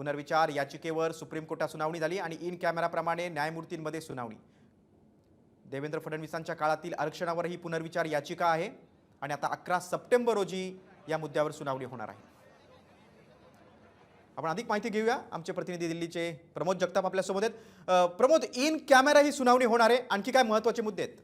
पुनर्विचार याचिकेवर सुप्रीम कोर्टात सुनावणी झाली आणि इन कॅमेराप्रमाणे न्यायमूर्तींमध्ये सुनावणी. देवेंद्र फडणवीसांच्या काळातील आरक्षणावरही पुनर्विचार याचिका आहे आणि आता अकरा सप्टेंबर रोजी या मुद्द्यावर सुनावणी होणार आहे. आपण अधिक माहिती घेऊया. आमचे प्रतिनिधी दिल्लीचे प्रमोद जगताप आपल्यासोबत आहेत. प्रमोद इन कॅमेरा ही सुनावणी होणार आहे. आणखी काय महत्त्वाचे मुद्दे आहेत?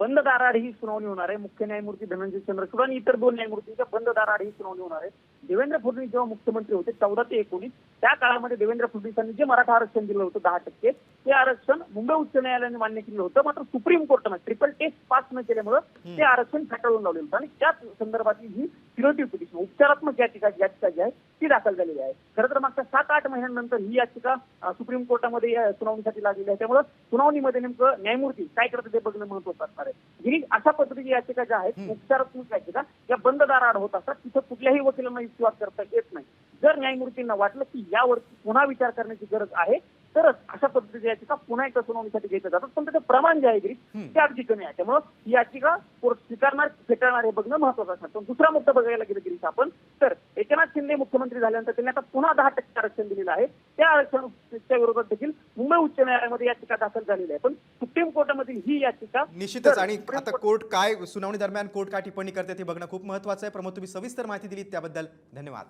बंद दाराआड ही सुनावणी होणार आहे. मुख्य न्यायमूर्ती धनंजय चंद्रचूड आणि इतर दोन न्यायमूर्तींच्या बंद दाराआड ही सुनावणी होणार आहे. देवेंद्र फडणवीस जेव्हा मुख्यमंत्री होते चौदा ते एकोणीस त्या काळामध्ये देवेंद्र फडणवीसांनी जे मराठा आरक्षण दिलं होतं दहा टक्के ते आरक्षण मुंबई उच्च न्यायालयाने मान्य केलं होतं. मात्र सुप्रीम कोर्टानं ट्रिपल टेस्ट पास न केल्यामुळं ते आरक्षण फेटाळून लावलेलं होतं. आणि त्याच संदर्भातली ही क्युरेटिव्ह पिटिशन उपचारात्मक याचिका याचिका जी आहे ती दाखल झालेली आहे. खरं तर मागच्या सात आठ महिन्यानंतर ही याचिका सुप्रीम कोर्टामध्ये या सुनावणीसाठी लागलेली आहे. त्यामुळे सुनावणीमध्ये नेमकं न्यायमूर्ती काय करतात ते बघणं महत्वाचं असणार आहे. ही अशा पद्धतीची याचिका ज्या आहेत उपचारात्मक याचिका या बंद दाराआड होत असतात. तिथं कुठल्याही वकिलांना युक्तिवाद करता येत नाही. जर न्यायमूर्तींना वाटलं की यावरती पुन्हा विचार करण्याची गरज आहे तरच अशा पद्धतीची याचिका पुन्हा एकदा सुनावणीसाठी घेतल्या जातात. पण त्याचं प्रमाण जे आहे ते अगदी कमी आहे. त्यामुळं ही याचिका कोर्ट स्वीकारणार फेटाळणार हे बघणं महत्वाचं असणार. पण दुसरा मुद्दा बघायला गेलं गिरीश आपण तर एकनाथ शिंदे मुख्यमंत्री झाल्यानंतर त्यांनी आता पुन्हा दहा टक्के आरक्षण दिलेलं आहे. त्या आरक्षणाच्या विरोधात देखील मुंबई उच्च न्यायालयामध्ये याचिका दाखल झालेली आहे. पण सुप्रीम कोर्टामधील ही याचिका निश्चितच. आणि आता कोर्ट काय सुनावणी दरम्यान कोर्ट काय टिप्पणी करते ते बघणं खूप महत्वाचं आहे. प्रमोद तुम्ही सविस्तर माहिती दिली त्याबद्दल धन्यवाद.